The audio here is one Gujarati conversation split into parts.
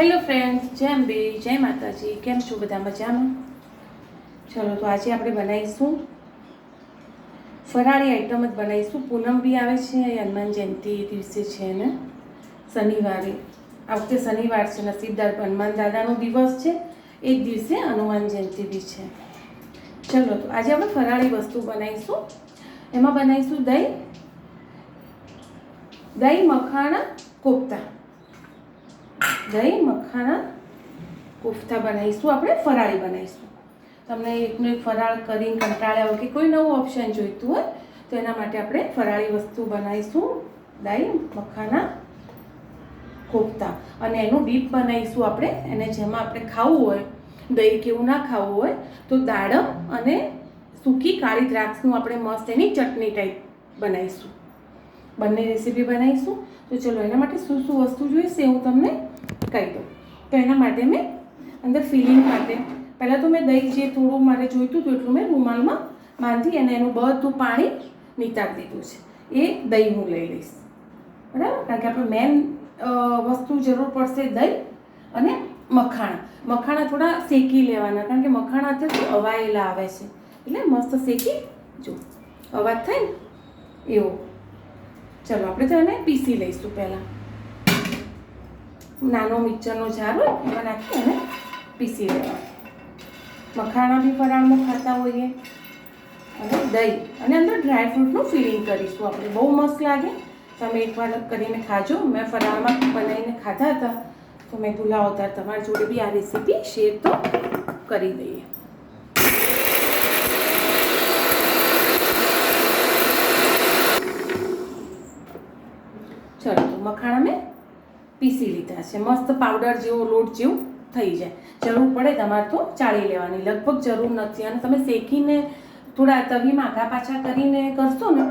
હેલો ફ્રેન્ડ્સ જય અંબે, જય માતાજી. કેમ છો બધા મજામાં? ચલો તો આજે આપણે બનાવીશું. ફરાળી આઈટમ જ બનાવીશું. પૂનમ બી આવે છે, હનુમાન જયંતિ દિવસે છે ને, શનિવારે. આ વખતે શનિવાર છે નસીબદાર હનુમાન દાદાનો દિવસ છે. એ દિવસે હનુમાન જયંતિ બી છે. ચલો તો આજે આપણે ફરાળી વસ્તુ બનાવીશું. એમાં બનાવીશું દહીં. દહીં, મખાણા, કોફતા. દહીં, મખાના, કોફતા બનાવીશું. આપણે ફરાળી બનાવીશું. તમને એકનો એક ફરાળ કરીને કંટાળ્યા હોય કે કોઈ નવું ઓપ્શન જોઈતું હોય, તો એના માટે આપણે ફરાળી વસ્તુ બનાવીશું. દહીં, મખાના, કોફતા. અને એનું બીપ બનાવીશું આપણે. એને જેમાં આપણે ખાવું હોય, દહીં કેવું ના ખાવું હોય, તો દાડમ અને સૂકી કાળી દ્રાક્ષનું આપણે મસ્ત એની ચટણી ટાઈપ બનાવીશું. બંને રેસીપી બનાવીશું. તો ચલો, એના માટે શું શું વસ્તુ જોઈશે હું તમને કહી દઉં. તો એના માટે મેં અંદર ફિલિંગ માટે, પહેલાં તો મેં દહીં જે થોડું મારે જોઈતું હતું એટલું મેં રૂમાલમાં બાંધી અને એનું બધું પાણી નિતારી દીધું છે. એ દહીં હું લઈ લઈશ. બરાબર? કારણ કે આપણે મેન વસ્તુ જરૂર પડશે દહીં અને મખાણા. મખાણા થોડા શેકી લેવાના, કારણ કે મખાણા અત્યારે અવાયેલા આવે છે. એટલે મસ્ત શેકી, જો, અવાજ થાય ને? એવો. ચલો, આપણે તો એને પીસી લઈશું પહેલાં. નાનો મિક્સરનો જાર હોય, એમાં નાખી અને પીસી લેવાનું. મખાણા બી ફરાળમાં ખાતા હોઈએ. અને દહીં. અને અંદર ડ્રાયફ્રૂટનું ફિલિંગ કરીશું આપણે. બહુ મસ્ત લાગે. તમે એકવાર કરીને ખાજો. મેં ફરાળમાં બનાવીને ખાધા હતા. તો મેં ભૂલાવો ત્યારે તમારી જોડે બી આ રેસીપી શેર તો કરી દઈએ. ચલો, તો મખાણા મેં પીસી લીધા છે. મસ્ત પાવડર જેવો લોટ જેવું થઈ જાય. જરૂર પડે તમારે તો ચાળી લેવાની. લગભગ જરૂર નથી. અને તમે શેકીને થોડા તવીમાં આગા પાછા કરીને કરશો ને,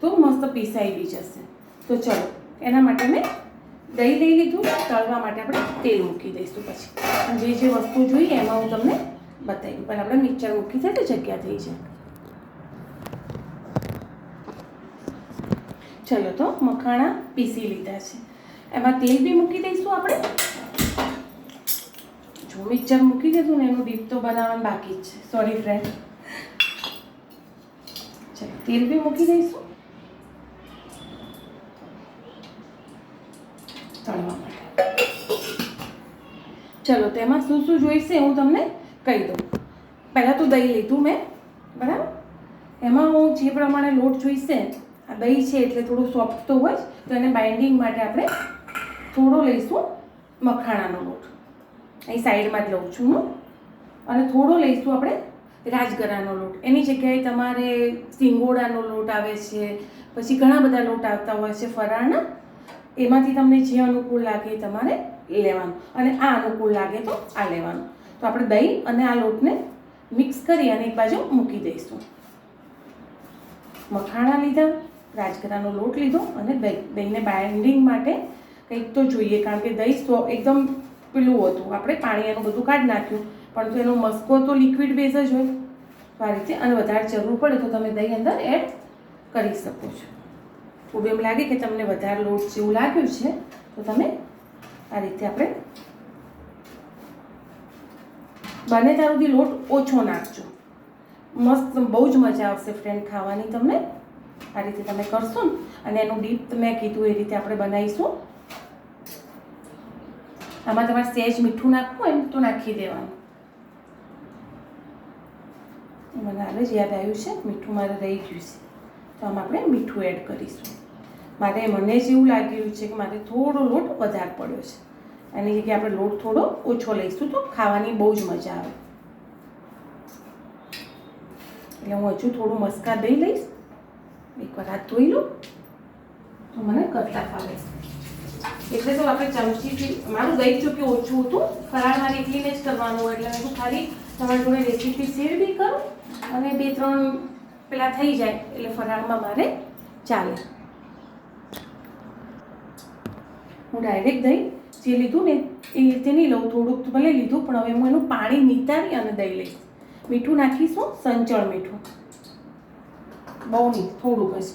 તો મસ્ત પીસાઈ બી જશે. તો ચલો, એના માટે મેં દહીં લઈ લીધું. તળવા માટે આપણે તેલ મૂકી દઈશું પછી. જે જે વસ્તુ જોઈએ એમાં હું તમને બતાવી પણ આપણે મિક્સર મૂકી છે તો જગ્યા થઈ જાય. ચલો તો મખાણા પીસી લીધા છે. એમાં તેલ બી મૂકી દઈશું આપણે. જો મિક્સર મૂકી દીધું ને એનું ડીપ તો બનાવવાનું બાકી છે. સોરી ફ્રેન્ડ તેલ બી મૂકી દઈશું. તળવા માટે. ચલો તેમાં શું શું જોઈશે હું તમને કહી દઉં. પહેલાં તો દહીં લીધું મેં, બરાબર? એમાં હું જે પ્રમાણે લોટ જોઈશે, આ દહીં છે એટલે થોડું સોફ્ટ તો હોય તો એને બાઇન્ડિંગ માટે આપણે થોડો લઈશું મખાણાનો લોટ. અહીં સાઈડમાં જ લઉં છું હું. અને થોડો લઈશું આપણે રાજગરાનો લોટ. એની જગ્યાએ તમારે સિંગોડાનો લોટ આવે છે, પછી ઘણા બધા લોટ આવતા હોય છે ફરાળના. એમાંથી તમને જે અનુકૂળ લાગે એ તમારે લેવાનું. અને આ અનુકૂળ લાગે તો આ લેવાનું. તો આપણે દહીં અને આ લોટને મિક્સ કરી અને એક બાજુ મૂકી દઈશું. મખાણા લીધા, રાજગરાનો લોટ લીધો અને દહીં. દહીંને બાઇન્ડિંગ માટે કંઈક તો જોઈએ, કારણ કે દહીં સ્વ એકદમ પેલું હતું. આપણે પાણી એનું બધું કાઢી નાખ્યું પણ તો એનો મસ્કો તો લિક્વિડ બેઝ જ હોય. તો આ રીતે અને વધારે જરૂર પડે તો તમે દહીં અંદર એડ કરી શકો છો. ખૂબ એમ લાગે કે તમને વધારે લોટ જેવું લાગ્યું છે, તો તમે આ રીતે આપણે બને ત્યાં સુધી લોટ ઓછો નાખજો. મસ્ત, બહુ જ મજા આવશે ફ્રેન્ડ ખાવાની તમને. આ રીતે તમે કરશો ને, અને એનું ડીપ મેં કીધું એ રીતે આપણે બનાવીશું. આમાં તમારે સહેજ મીઠું નાખવું હોય તો નાખી દેવાનું. મને હાલ જ યાદ આવ્યું છે, મીઠું મારે રહી ગયું છે. તો આમાં આપણે મીઠું એડ કરીશું. મારે મને જ એવું લાગ્યું છે કે મારે થોડો લોટ વધારે પડ્યો છે. એની જગ્યાએ આપણે લોટ થોડો ઓછો લઈશું તો ખાવાની બહુ જ મજા આવે. એટલે હું હજુ થોડું મસ્કા દઈ લઈશ. એકવાર હાથ ધોઈ લઉં તો મને કરતા ફાવે એટલે તો આપણે ચમચીથી મારું દહીં ચોકે ઓછું હતું, ફરાળ મારે એકલીને જ કરવાનું એટલે હું ખાલી તમારી જોડે રેસીપી શેર બી કરું અને બે ત્રણ પેલા થઈ જાય, એટલે ફરાળમાં મારે ચાલે. હું ડાયરેક્ટ દહીં જે લીધું ને, એ રીતે નહીં લઉં, થોડુંક ભલે લીધું, પણ હવે હું એનું પાણી નીતારી અને દહીં લઈશ. મીઠું નાખીશું, સંચળ મીઠું. બહુ નહીં, થોડુંક જ.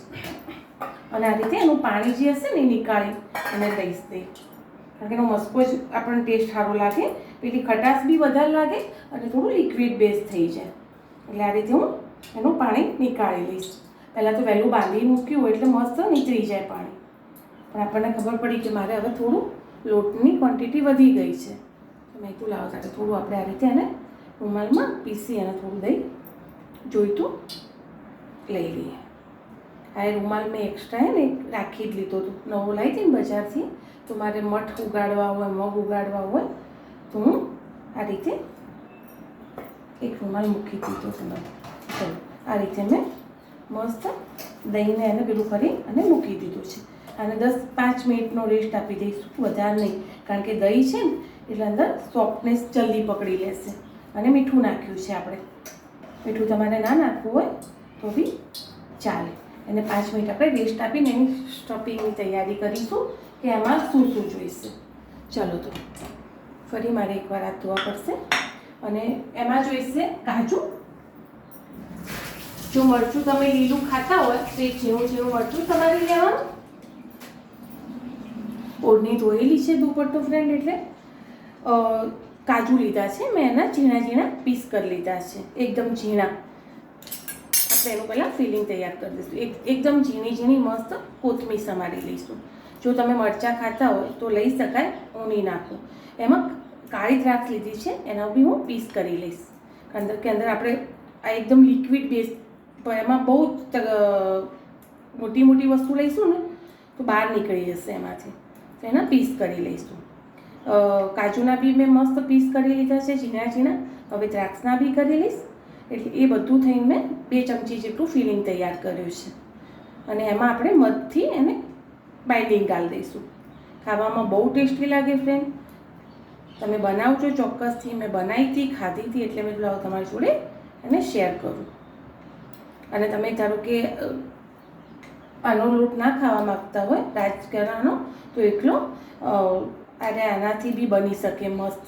અને આ રીતે એનું પાણી જે હશે ને એ નીકાળી અને દઈશ દઈ. કારણ કે એનો મસ્કો જ આપણને ટેસ્ટ સારો લાગે, પેલી ખટાશ બી વધારે લાગે અને થોડું લિક્વિડ બેઝ થઈ જાય. એટલે આ રીતે હું એનું પાણી નીકાળી લઈશ. પહેલાં તો વહેલું બાંધી મૂક્યું હોય એટલે મસ્ત નીકળી જાય પાણી. પણ આપણને ખબર પડી કે મારે હવે થોડું લોટની ક્વોન્ટિટી વધી ગઈ છે. મેં લાવો ત્યારે થોડું આપણે આ રીતે એને રૂમાલમાં પીસી અને થોડું દહીં જોઈતું લઈ લઈએ. આ રૂમાલ મેં એક્સ્ટ્રા હે ને રાખી જ લીધો હતો. નવો લાવી હતી ને બજારથી, તો મારે મઠ ઉગાડવા હોય, મગ ઉગાડવા હોય, તો હું આ રીતે એક રૂમાલ મૂકી દીધો હતો ચલો આ રીતે મેં મસ્ત દહીંને એને પેલું કરી અને મૂકી દીધું છે. અને દસ પાંચ મિનિટનો રેસ્ટ આપી દઈશું, વધારે નહીં. કારણ કે દહીં છે ને, એટલે અંદર સોફ્ટનેસ જલ્દી પકડી લેશે. અને મીઠું નાખ્યું છે આપણે. મીઠું તમારે ના નાખવું હોય, તો બી ચાલે. એને પાંચ મિનિટ આપણે રેસ્ટ આપીને એની સ્ટફિંગની તૈયારી કરીશું કે એમાં શું શું જોઈશે. ચાલો તો, ફરી મારે એકવાર આ ધોવા પડશે. અને એમાં જોઈશે કાજુ. જો મરચું તમે લીલું ખાતા હોય, તો એ ઝીણું ઝીણું મરચું તમારે લેવાનું. ઓળની ધોયેલી છે દુપટ્ટો ફ્રેન્ડ એટલે કાજુ લીધા છે. મેં એના ઝીણા ઝીણા પીસ કરી લીધા છે. એકદમ ઝીણા. આપણે એનું પહેલાં ફિલિંગ તૈયાર કરી દઈશું. એકદમ ઝીણી ઝીણી મસ્ત કોથમીર સમારી લઈશું. જો તમે મરચાં ખાતા હોય તો લઈ શકાય હું નહીં નાખું. એમાં કાળી દ્રાક્ષ લીધી છે, એના બી હું પીસ કરી લઈશ. અંદર કે અંદર આપણે આ એકદમ લિક્વિડ પણ એમાં બહુ મોટી મોટી વસ્તુ લઈશું ને, તો બહાર નીકળી જશે એમાંથી. તો એના પીસ કરી લઈશું. કાજુના બી મેં મસ્ત પીસ કરી લીધા છે, ઝીણા ઝીણા. હવે દ્રાક્ષના બી કરી લઈશ. એટલે એ બધું થઈને મેં બે ચમચી જેટલું ફિલિંગ તૈયાર કર્યું છે. અને એમાં આપણે મધથી એને બાઇન્ડિંગ ગાળી દઈશું. ખાવામાં બહુ ટેસ્ટી લાગે ફ્રેન્ડ તમે બનાવજો ચોક્કસથી. મેં બનાવી હતી, ખાધી હતી એટલે મેં કીધું તમારી જોડે એને શેર કરું. અને તમે ધારો કે આનો લોટ ના ખાવા માગતા હોય, રાજગરાનો, તો એટલો અરે આનાથી બી બની શકે મસ્ત.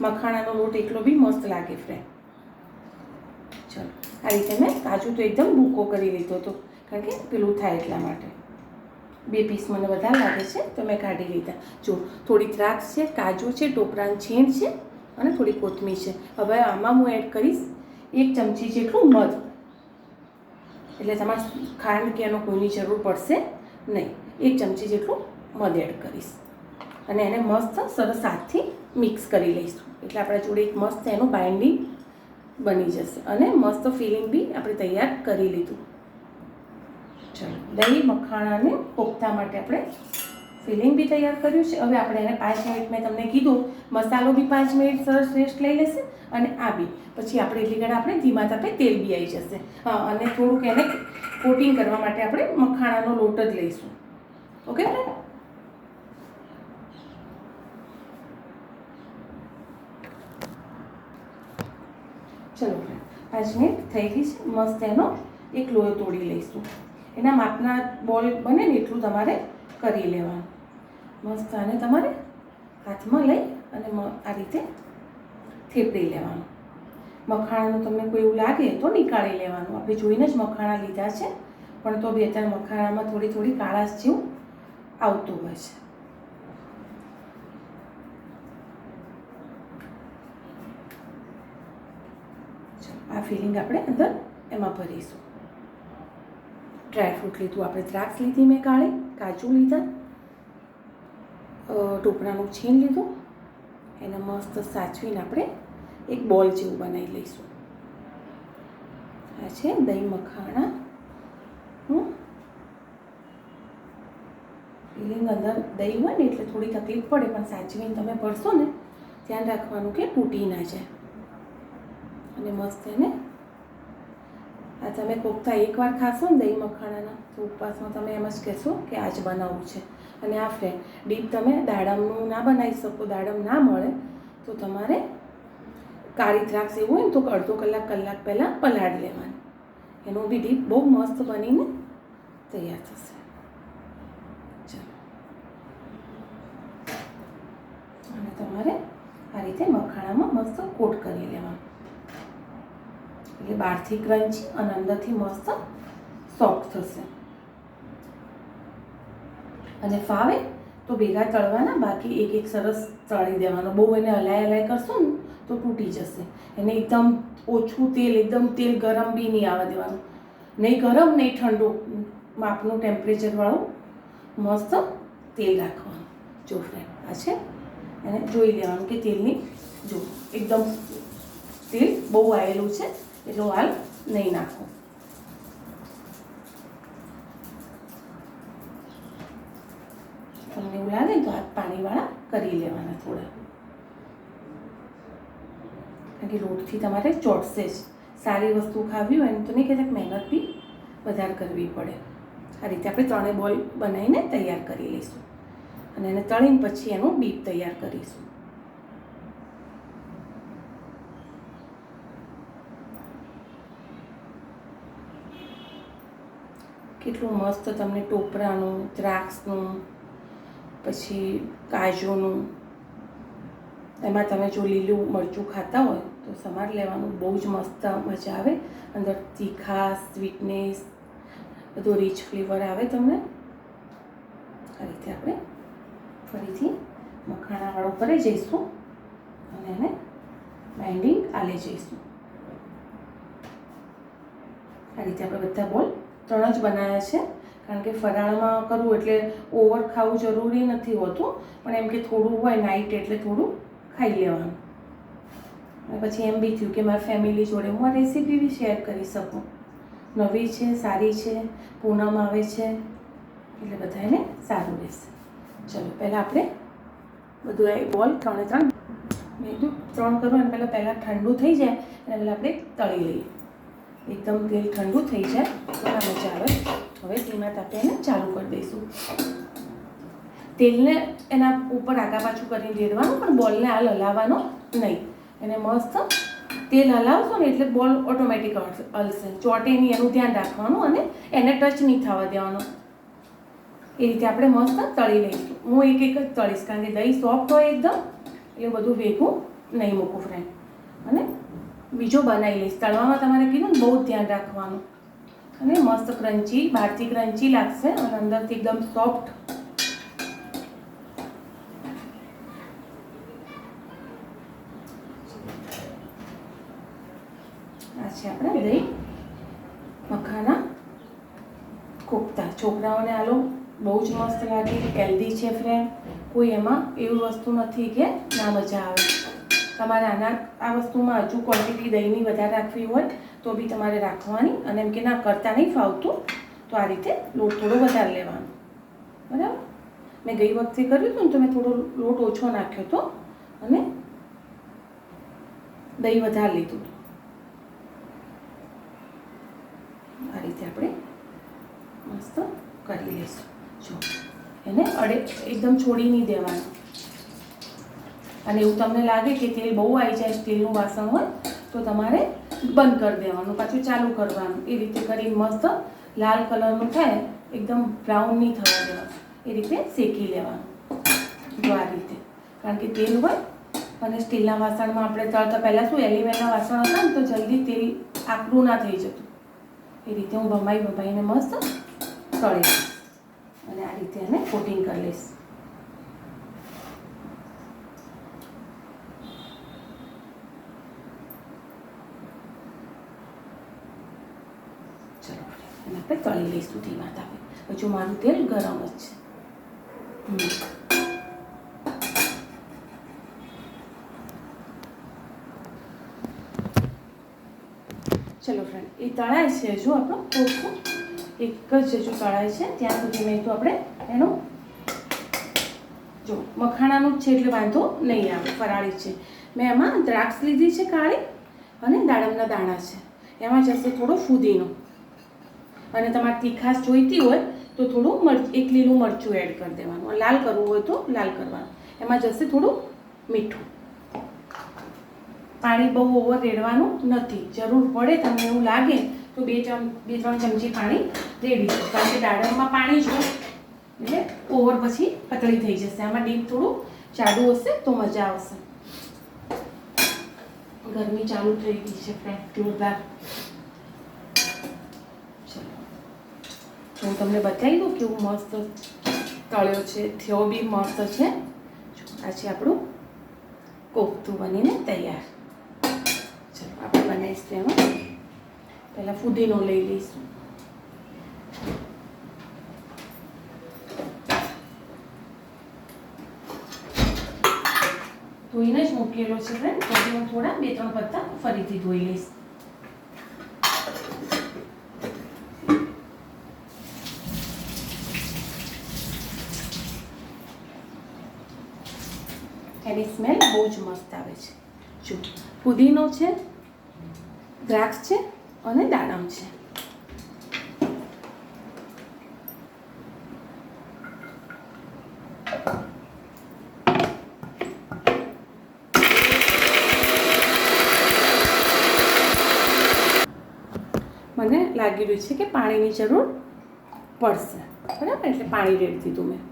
મખાણાનો લોટ એકલો બી મસ્ત લાગે ફ્રેન્ડ ચલો, આ રીતે મેં કાજુ તો એકદમ ભૂકો કરી લીધો હતો કારણ કે પેલું થાય એટલા માટે. બે પીસ મને વધારે લાગે છે, તો મેં કાઢી લીધા. જો થોડી દ્રાક્ષ છે, કાજુ છે ટોપરાની છીણ છે અને થોડી કોથમીર છે. હવે આમાં હું એડ કરીશ એક ચમચી જેટલું મધ. એટલે તમારે ખાંડ કે એનો કોઈની જરૂર પડશે નહીં. એક ચમચી જેટલું મધ એડ કરીશ. અને એને મસ્ત સરસ હાથથી મિક્સ કરી લઈશું. એટલે આપણા જોડે એક મસ્ત એનું બાઇન્ડિંગ બની જશે અને મસ્ત ફિલિંગ બી આપણે તૈયાર કરી લીધું. ચલો, દહીં મખાણાને કોફતા માટે આપણે ફિલિંગ બી તૈયાર કર્યું છે. હવે આપણે એને પાંચ મિનિટ મેં તમને કીધું, મસાલો બી પાંચ મિનિટ સરસ રેસ્ટ લઈ લેશે અને આ બી. પછી આપણે એટલી ઘડી આપણે ધીમા તાપે તેલ બી આવી જશે. હા અને થોડુંક એને કોટિંગ કરવા માટે આપણે મખાણાનો લોટ જ લઈશું. ઓકે ફ્રેન્ડ ચલો ફ્રેન્ડ પાંચ મિનિટ થઈ ગઈ છે. મસ્ત એનો એક લોહી તોડી લઈશું. એના માપના બોલ બને ને એટલું તમારે કરી લેવાનું. મસ્ત આને તમારે હાથમાં લઈ અને આ રીતે થેપડી લેવાનું. મખાણાનું તમને કોઈ એવું લાગે તો નીકાળી લેવાનું. આપણે જોઈને જ મખાણા લીધા છે, પણ તો બી અત્યારે મખાણામાં થોડી થોડી કાળાશ જેવું આવતું હોય છે ચાલો, આ ફિલિંગ આપણે અંદર એમાં ભરીશું. ડ્રાયફ્રૂટ લીધું, આપણે દ્રાક્ષ લીધી મેં કાળી, કાજુ લીધા ટોપરાનું છીણ લીધું, એને મસ્ત સાચવીને આપણે એક બોલ જેવું બનાવી લઈશું. આ છે દહીં મખાણા. હમ. ફિલિંગ અંદર દહીં હોય ને એટલે થોડી તકલીફ પડે, પણ સાચવીને તમે ભરશો ને, ધ્યાન રાખવાનું કે તૂટી ના જાય. અને મસ્ત એને આ તમે કોફતા એકવાર ખાશો ને દહીં મખાણાના, તો ઉપવાસમાં તમે એમ જ કહેશો કે આજ બનાવવું છે. અને આ ફ્રેન્ડ ડીપ તમે દાડમનું ના બનાવી શકો, દાડમ ના મળે, તો તમારે કાળી દ્રાક્ષ એવું હોય ને તો અડધો કલાક કલાક પહેલાં પલાળી લેવાની. એનું બી ડીપ બહુ મસ્ત બનીને તૈયાર થશે. ચાલો. અને તમારે આ રીતે મખાણામાં મસ્ત કોટ કરી લેવાનું. એટલે બહારથી ક્રન્ચી અને અંદરથી મસ્ત સોફ્ટ થશે. અને ફાવે તો ભેગા તળવાના, બાકી એક એક સરસ તળી દેવાનો. બહુ એને હલાય હલાય કરશો ને, તો તૂટી જશે. એને એકદમ ઓછું તેલ, એકદમ તેલ ગરમ બી નહીં આવવા દેવાનું. નહીં ગરમ, નહીં ઠંડુ. માપનું ટેમ્પરેચરવાળું મસ્ત તેલ રાખવાનું. જો ફ્રેન્ડ આ છે. એને જોઈ લેવાનું કે તેલની, જો, એકદમ તેલ બહુ આવેલું છે. એટલું હાલ નહીં નાખો તમને એવું લાગે તો હાથ પાણીવાળા કરી લેવાના થોડા. કારણ કે રોટથી તમારે ચોટશે જ. સારી વસ્તુ ખાવી હોય તો નહીં કહેતા કે મહેનત બી વધારે કરવી પડે. આ રીતે આપણે ત્રણેય બોલ બનાવીને તૈયાર કરી લઈશું. અને એને તળીને પછી એનું બીપ તૈયાર કરીશું. કેટલું મસ્ત તમને ટોપરાનું, દ્રાક્ષનું, પછી કાજુનું. એમાં તમે જો લીલું મરચું ખાતા હોય, તો સમાર લેવાનું બહુ જ મસ્ત મજા આવે. અંદર તીખા સ્વીટનેસ બધું રીચ ફ્લેવર આવે તમને. આ રીતે આપણે ફરીથી મખાણાવાળું કરી જઈશું અને એને બાઇન્ડિંગ આલે જઈશું. આ રીતે આપણે બધા બોલ ત્રણ જ બનાવ્યા છે. કારણ કે ફરાળમાં કરવું એટલે ઓવર ખાવું જરૂરી નથી હોતું. પણ એમ કે થોડું હોય નાઇટ એટલે થોડું ખાઈ લેવાનું. અને પછી એમ બી થયું કે મારા ફેમિલી જોડે હું આ રેસીપી બી શેર કરી શકું. નવી છે, સારી છે, પૂનમ આવે છે, એટલે બધાને સારું રહેશે. ચલો, પહેલાં આપણે બધું એ બોલ ત્રણે ત્રણ, મેં કીધું ત્રણ કરું અને પહેલાં પહેલાં ઠંડુ થઈ જાય અને પહેલાં આપણે તળી લઈએ. એકદમ તેલ ઠંડુ થઈ જાય આ મજા આવે. હવે ધીમા તાપે એને ચાલુ કરી દઈશું. તેલને એના ઉપર આગા પાછું કરીને રેડવાનું, પણ બોલને હાલ હલાવવાનો નહીં. એને મસ્ત તેલ હલાવશો ને એટલે બોલ ઓટોમેટિક હલશે ચોટે નહીં, એનું ધ્યાન રાખવાનું અને એને ટચ નહીં થવા દેવાનો. એ રીતે આપણે મસ્ત તળી લઈશું. હું એક એક જ તળીશ, કારણ કે દહીં સોફ્ટ હોય એકદમ, એટલે બધું ભેગું નહીં મૂકું ફ્રેન્ડ અને બીજો બનાવી લઈશ. તળવામાં તમારે કીધું બહુ ધ્યાન રાખવાનું. અને મસ્ત ક્રન્ચી બહારથી ક્રન્ચી લાગશે અને અંદરથી એકદમ સોફ્ટ. આ આપણા દહીં મખાના કોફતા. છોકરાઓને આલો, બહુ જ મસ્ત લાગે, હેલ્ધી છે ફ્રેન્ડ કોઈ એમાં એવી વસ્તુ નથી કે ના મજા આવે. તમારે આના આ વસ્તુમાં હજુ ક્વોન્ટિટી દહીંની વધારે રાખવી હોય, તો બી તમારે રાખવાની. અને એમ કે ના, કરતાં નહીં ફાવતું, તો આ રીતે લોટ થોડો વધારે લેવાનો. બરાબર? મેં ગઈ વખતે કર્યું હતું ને, તો મેં થોડો લોટ ઓછો નાખ્યો હતો, અને દહીં વધારે લીધું હતું. આ રીતે આપણે મસ્ત કરી લઈશું. જો, એને અડે, એકદમ છોડી નહીં દેવાનું. અને એવું તમને લાગે કે તેલ બહુ આવી જાય સ્ટીલનું વાસણ હોય, તો તમારે બંધ કરી દેવાનું, પાછું ચાલુ કરવાનું. એ રીતે કરીને મસ્ત લાલ કલરનું થાય, એકદમ બ્રાઉન નહીં થવા દેવાનું. એ રીતે શેકી લેવાનું. જો આ રીતે. કારણ કે તેલ હોય, અને સ્ટીલના વાસણમાં આપણે તળતા પહેલાં શું એલિવેરના વાસણ હતા ને, તો જલ્દી તેલ આકરું ના થઈ જતું. એ રીતે હું ભમાઈ ભમાઈને મસ્ત તળીશ અને આ રીતે એને કોટિંગ કરી લઈશ ચલો અને આપણે તળી લઈશું ધીમા તાપે. હજુ મારું તેલ ગરમ જ છે. ચલો ફ્રેન્ડ એ તળાય છે હજુ આપણો કોકો એક જ હજુ તળાય છે. ત્યાં સુધી મેં તો આપણે એનું જો, મખાણાનું છે એટલે વાંધો નહીં આવે, ફરાળી છે. મેં એમાં દ્રાક્ષ લીધી છે કાળી અને દાડમના દાણા છે. એમાં જશે થોડો ફુદીનો. અને તમારે તીખાશ જોઈતી હોય તો થોડું મરચ, એક લીલું મરચું એડ કરી દેવાનું. લાલ કરવું હોય તો લાલ કરવાનું. એમાં જશે થોડું મીઠું. પાણી બહુ ઓવર રેડવાનું નથી. જરૂર પડે તમને એવું લાગે તો બે ચમ, બે ત્રણ ચમચી પાણી રેડી દો કારણ કે દાડમમાં પાણી જ એટલે ઓવર પછી પતળી થઈ જશે. આમાં ડીપ થોડું જાડું હશે તો મજા આવશે. ગરમી ચાલુ થઈ ગઈ છે ફ્રેન્ડ જોરદાર ચલો તો હું તમને બતાવી દઉં કેવું મસ્ત તળ્યો છે થયો બી મસ્ત છે. આ છે આપણું કોફતું બનીને તૈયાર. ચલો, આપણે બનાવીશું એમાં. પહેલાં ફુદીનો લઈ લઈશું. ધોઈને જ મૂકેલો છે ફ્રેન્ડ તો હું થોડા બે ત્રણ પત્તા ફરીથી ધોઈ લઈશ. એની સ્મેલ બહુ જ મસ્ત આવે છે. જો, પુદીનો છે, દ્રાક્ષ છે અને દાડમ છે. મને લાગી રહ્યું છે કે પાણીની જરૂર પડશે. બરાબર? એટલે પાણી રેડી દીધું મેં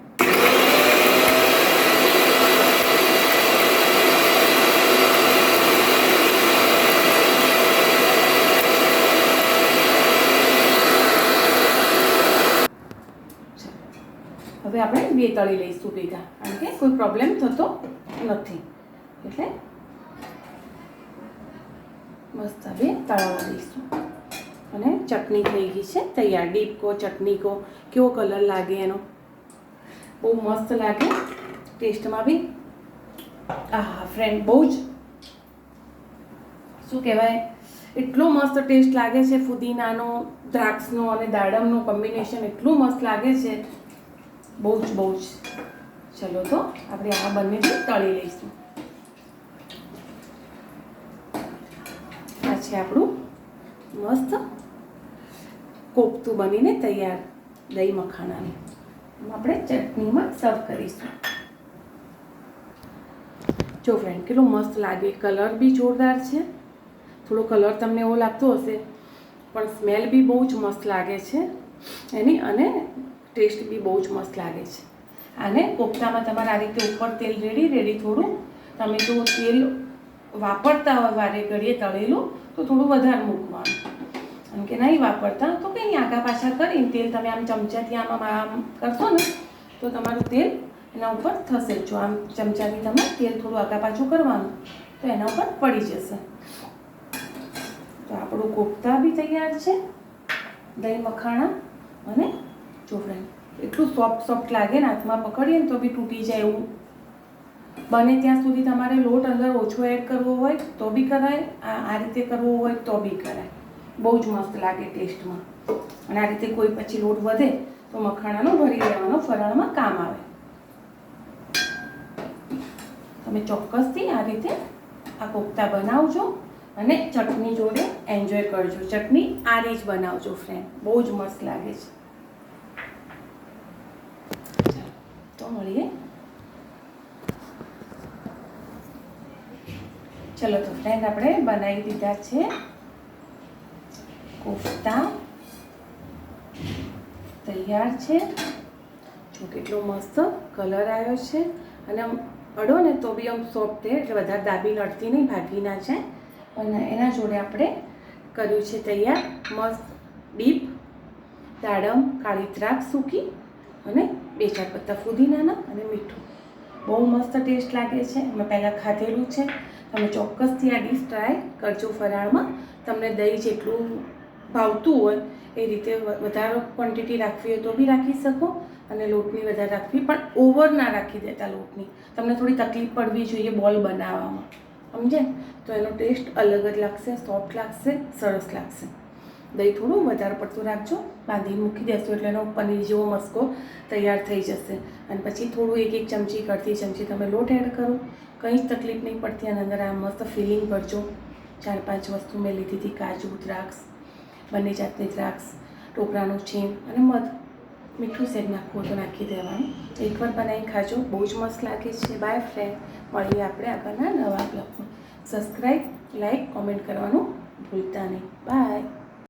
હવે આપણે બે તળી લઈશું ભેગા. કારણ કે કોઈ પ્રોબ્લેમ થતો નથી. એટલે મસ્ત હવે તળાવવા દઈશું અને ચટણી થઈ ગઈ છે, તૈયાર. ડીપ કો ચટણી કો કેવો કલર લાગે એનો? બહુ મસ્ત લાગે. ટેસ્ટમાં બી આહા ફ્રેન્ડ બહુ જ શું કહેવાય? એટલો મસ્ત ટેસ્ટ લાગે છે, ફુદીનાનો, દ્રાક્ષનો અને દાડમનું કોમ્બિનેશન એટલું મસ્ત લાગે છે. બહુ જ બહુ જ ચલો તો. આપણે આ બંને તળી લઈશું. આ છે આપણું મસ્ત કોફતું બનીને તૈયાર દહીં મખાણાનું આપણે ચટણીમાં સર્વ કરીશું. જો ફ્રેન્ડ કેટલું મસ્ત લાગે. કલર બી જોરદાર છે. થોડો કલર તમને એવો લાગતો હશે, પણ સ્મેલ બી બહુ જ મસ્ત લાગે છે. એની અને ટેસ્ટ બી બહુ જ મસ્ત લાગે છે. આને કોફતામાં તમારે આ રીતે ઉપર તેલ રેડી રેડી થોડું તમે જો તેલ વાપરતા હોય વારે ઘડીએ તળેલું, તો થોડું વધારે મૂકવાનું. કારણ કે નહીં વાપરતા, તો કંઈ નહીં, આગા પાછા કરીને તેલ તમે આમ ચમચાથી આમ આમ કરશો ને, તો તમારું તેલ એના ઉપર થશે જો આમ ચમચાથી તમે તેલ થોડું આગા પાછું કરવાનું, તો એના ઉપર પડી જશે. તો આપણું કોફતા બી તૈયાર છે, દહીં મખાણા અને જો ફ્રેન્ડ એટલું સોફ્ટ સોફ્ટ લાગે ને હાથમાં પકડીએ ને તો બી તૂટી જાય એવું. બને ત્યાં સુધી તમારે લોટ અંદર ઓછો એડ કરવો હોય તો બી કરાય, આ રીતે કરવો હોય તો બી કરાય. બહુ જ મસ્ત લાગે ટેસ્ટમાં અને આ રીતે કોઈ પછી લોટ વધે તો મખાણાનો ભરી લેવાનો, ફરાળમાં કામ આવે. તમે ચોક્કસથી આ રીતે આ કોફતા બનાવજો અને ચટણી જોડે એન્જોય કરજો. ચટણી આ રીત બનાવજો ફ્રેન્ડ બહુ જ મસ્ત લાગે છે ચાલો, તો મળીએ. ચલો તો ફ્રેન્ડ આપણે બનાવી દીધા છે કોફતા. તૈયાર છે. તો કેટલો મસ્ત કલર આવ્યો છે. અને અડો ને તો બી આમ સોફ્ટ એટલે વધારે દાબી નડતી નહીં, ભાગી ના જાય. અને એના જોડે આપણે કર્યું છે તૈયાર મસ્ત ડીપ દાડમ, કાળી દ્રાક્ષ સૂકી અને બે ચાર પત્તા ફુદીનાના અને મીઠું. બહુ મસ્ત ટેસ્ટ લાગે છે. મેં પહેલાં ખાધેલું છે. તમે ચોક્કસથી આ ડીશ ટ્રાય કરજો ફરાળમાં. તમને દહીં જેટલું ભાવતું હોય એ રીતે વધારે ક્વોન્ટિટી રાખવી હોય તો બી રાખી શકો અને લોટની વધારે રાખવી પણ ઓવર ના રાખી દેતા લોટની. તમને થોડી તકલીફ પડવી જોઈએ બોલ બનાવવામાં. સમજે તો એનો ટેસ્ટ અલગ જ લાગશે, સોફ્ટ લાગશે, સરસ લાગશે. દહીં થોડું વધારે પડતું રાખજો. બાંધીને મૂકી દેશો એટલે એનો પનીર જેવો મસ્કો તૈયાર થઈ જશે. અને પછી થોડું એક એક ચમચી કરતી ચમચી તમે લોટ એડ કરો. કંઈ જ તકલીફ નહીં પડતી અને અંદર આ મસ્ત ફિલિંગ કરજો ચાર પાંચ વસ્તુ મેં લીધી હતી, કાજુ, દ્રાક્ષ, બંને જાતની દ્રાક્ષ ટોપરાનું છીણ અને મધ. મીઠું સેજ નાખવું તો નાખી દેવાનું. એકવાર બનાવી ખાજો, બહુ જ મસ્ત લાગે છે. બાય ફ્રેન્ડ મળીએ આપણે આગળના નવા બ્લોગમાં સબસ્ક્રાઈબ લાઈક કોમેન્ટ કરવાનું ભૂલતા નહીં. બાય